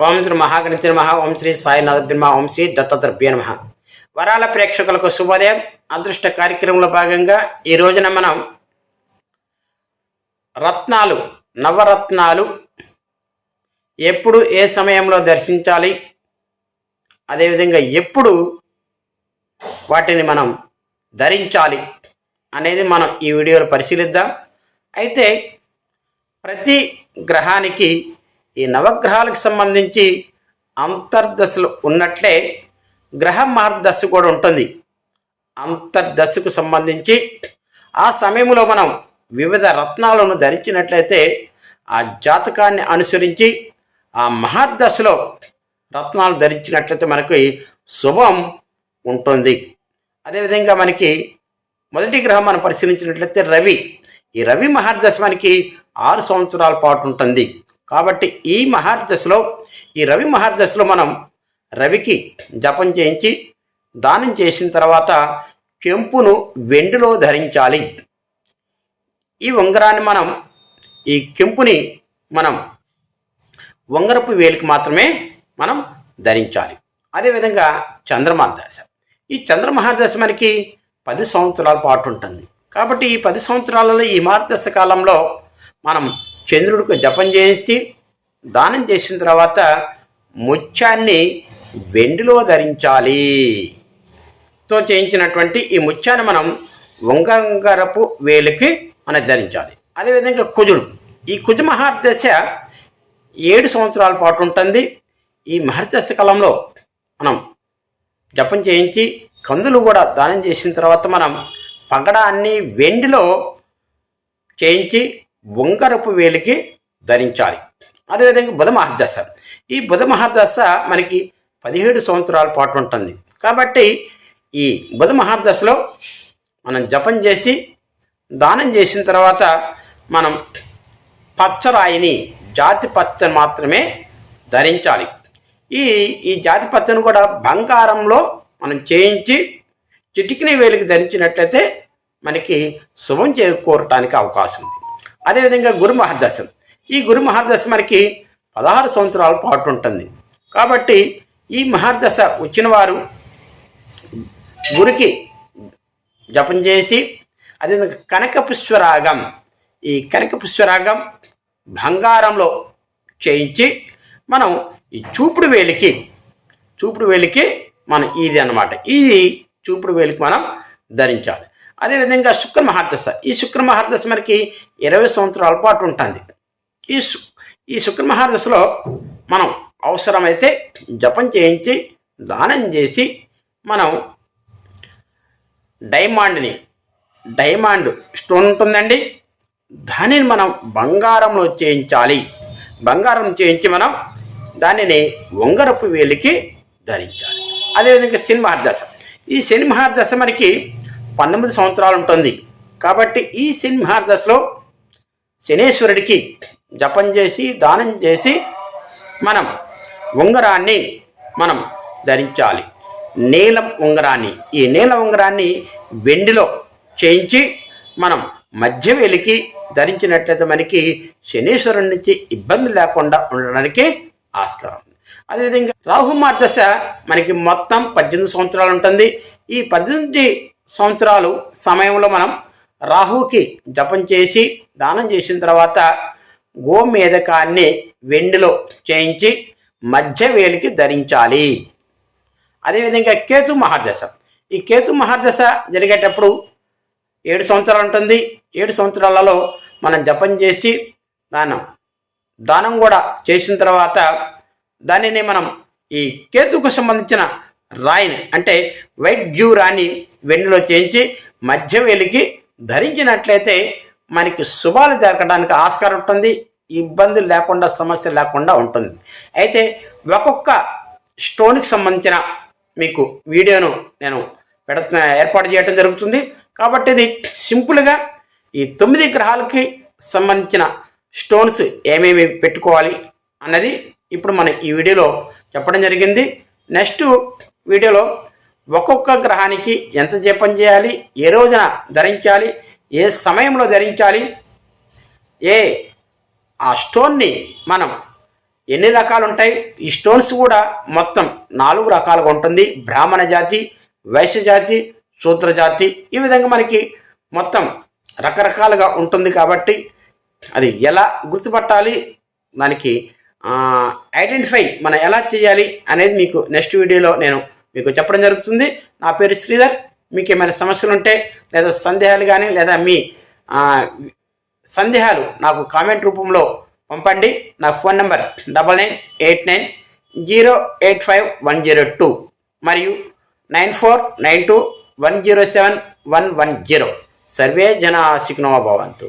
ఓం శ్రీ మహాగణిత నమ ఓం శ్రీ సాయినాథ నమ ఓం శ్రీ దత్తద్రవ్య నమ. వరాల ప్రేక్షకులకు శుభోదయం. అదృష్ట కార్యక్రమంలో భాగంగా ఈ రోజున మనం రత్నాలు నవరత్నాలు ఎప్పుడు ఏ సమయంలో దర్శించాలి? అదేవిధంగా ఎప్పుడు వాటిని మనం ధరించాలి అనేది మనం ఈ వీడియోలో పరిశీలిద్దాం. అయితే ప్రతి గ్రహానికి ఈ నవగ్రహాలకు సంబంధించి అంతర్దశలు ఉన్నట్లే గ్రహ మార్గదశ కూడా ఉంటుంది. అంతర్దశకు సంబంధించి ఆ సమయంలో మనం వివిధ రత్నాలను ధరించినట్లయితే ఆ జాతకాన్ని అనుసరించి ఆ మహర్దశలో రత్నాలు ధరించినట్లయితే మనకి శుభం ఉంటుంది. అదేవిధంగా మనకి మొదటి గ్రహం మనం పరిశీలించినట్లయితే రవి. ఈ రవి మహర్దశ మనకి ఆరు సంవత్సరాల పాటు ఉంటుంది. కాబట్టి ఈ మహార్దశలో ఈ రవి మహార్దశలో మనం రవికి జపం చేయించి దానం చేసిన తర్వాత కెంపును వెండిలో ధరించాలి. ఈ ఉంగరాన్ని మనం ఈ కెంపుని మనం ఉంగరపు వేలికి మాత్రమే మనం ధరించాలి. అదేవిధంగా చంద్రమహాదశ. ఈ చంద్రమహాదశ మనకి పది సంవత్సరాల పాటు ఉంటుంది. కాబట్టి ఈ పది సంవత్సరాలలో ఈ మహార్దశ కాలంలో మనం చంద్రుడికి జపం చేయించి దానం చేసిన తర్వాత ముత్యాన్ని వెండిలో ధరించాలి. తో చేయించినటువంటి ఈ ముత్యాన్ని మనం ఉంగంగరపు వేలికి మనం ధరించాలి. అదేవిధంగా కుజుడు. ఈ కుజ మహాదశ ఏడు సంవత్సరాల పాటు ఉంటుంది. ఈ మహర్దశ కాలంలో మనం జపం చేయించి కందులు కూడా దానం చేసిన తర్వాత మనం పగడాన్ని వెండిలో చేయించి ఉంగరపు వేలికి ధరించాలి. అదేవిధంగా బుధ మహర్దశ ఈ బుధ మహర్దశ మనకి పదిహేడు సంవత్సరాల పాటు ఉంటుంది. కాబట్టి ఈ బుధ మహర్దశలో మనం జపం చేసి దానం చేసిన తర్వాత మనం పచ్చరాయిని జాతి పచ్చని మాత్రమే ధరించాలి. ఈ ఈ జాతి పచ్చని కూడా బంగారంలో మనం చేయించి చిటికిన వేలికి ధరించినట్లయితే మనకి శుభం చేకూరటానికి అవకాశం ఉంది. అదేవిధంగా గురు మహర్దశం ఈ గురు మహర్దశ మనకి పదహారు సంవత్సరాల పాటు ఉంటుంది. కాబట్టి ఈ మహర్దశ వచ్చిన వారు గురికి జపం చేసి అదేవిధంగా కనక పుష్పరాగం ఈ కనక పుష్పరాగం బంగారంలో చేయించి మనం ఈ చూపుడు వేలికి చూపుడు వేలికి మనం ఇది అన్నమాట. ఇది చూపుడు వేలికి మనం ధరించాలి. అదేవిధంగా శుక్ర మహార్దశ ఈ శుక్ర మహార్దశ మనకి ఇరవై సంవత్సరాల పాటు ఉంటుంది. ఈ ఈ శుక్ర మహార్దశలో మనం అవసరమైతే జపం చేయించి దానం చేసి మనం డైమాండ్ని డైమాండ్ స్టోన్ ఉంటుందండి. దానిని మనం బంగారంలో చేయించాలి. బంగారం చేయించి మనం దానిని ఉంగరపు వేలికి ధరించాలి. అదేవిధంగా శని ఈ శని మహర్దశ మనకి పంతొమ్మిది సంవత్సరాలు ఉంటుంది. కాబట్టి ఈ సింహార్దశలో శనేశ్వరుడికి జపం చేసి దానం చేసి మనం ఉంగరాన్ని మనం ధరించాలి. నీలం ఉంగరాన్ని. ఈ నీలం ఉంగరాన్ని వెండిలో చేయించి మనం మధ్య వేలికి ధరించినట్లయితే మనకి శనీశ్వరుడి నుంచి ఇబ్బంది లేకుండా ఉండడానికి ఆస్కారం ఉంది. అదేవిధంగా రాహు మార్దశ మనకి మొత్తం పద్దెనిమిది సంవత్సరాలు ఉంటుంది. ఈ పద్దెనిమిది సంవత్సరాలు సమయంలో మనం రాహుకి జపం చేసి దానం చేసిన తర్వాత గోమేధకాన్ని వెండిలో చేయించి మధ్య వేలికి ధరించాలి. అదేవిధంగా కేతు మహాదశ. ఈ కేతు మహాదశ జరిగేటప్పుడు ఏడు సంవత్సరాలు ఉంటుంది. ఏడు సంవత్సరాలలో మనం జపం చేసి దానం దానం కూడా చేసిన తర్వాత దానిని మనం ఈ కేతుకు సంబంధించిన రాయిని అంటే వైట్ జ్యూ రాని వెన్నులో చేయించి మధ్య వెలికి ధరించినట్లయితే మనకి శుభాలు జరగడానికి ఆస్కారం ఉంటుంది ఇబ్బంది లేకుండా సమస్య లేకుండా ఉంటుంది. అయితే ఒక్కొక్క స్టోన్కి సంబంధించిన మీకు వీడియోను నేను పెడుతున్న ఏర్పాటు చేయడం జరుగుతుంది. కాబట్టి ఇది సింపుల్గా ఈ తొమ్మిది గ్రహాలకి సంబంధించిన స్టోన్స్ ఏమేమి పెట్టుకోవాలి అన్నది ఇప్పుడు మనం ఈ వీడియోలో చెప్పడం జరిగింది. నెక్స్ట్ వీడియోలో ఒక్కొక్క గ్రహానికి ఎంత జపం చేయాలి ఏ రోజున ధరించాలి ఏ సమయంలో ధరించాలి ఏ ఆ స్టోన్ని మనం ఎన్ని రకాలు ఉంటాయి ఈ స్టోన్స్ కూడా మొత్తం నాలుగు రకాలుగా ఉంటుంది. బ్రాహ్మణ జాతి వైశ్య జాతి శూద్ర జాతి ఈ విధంగా మనకి మొత్తం రకరకాలుగా ఉంటుంది కాబట్టి అది ఎలా గుర్తుపట్టాలి దానికి ఐడెంటిఫై మనం ఎలా చేయాలి అనేది మీకు నెక్స్ట్ వీడియోలో నేను మీకు చెప్పడం జరుగుతుంది. నా పేరు శ్రీధర్. మీకు ఏమైనా సమస్యలు ఉంటే లేదా సందేహాలు కానీ లేదా మీ సందేహాలు నాకు కామెంట్ రూపంలో పంపండి. నా phone number double nine eight nine zero eight five one zero two మరియు nine four nine two one zero seven one one zero. Survey జన శిఖనో భవంతు.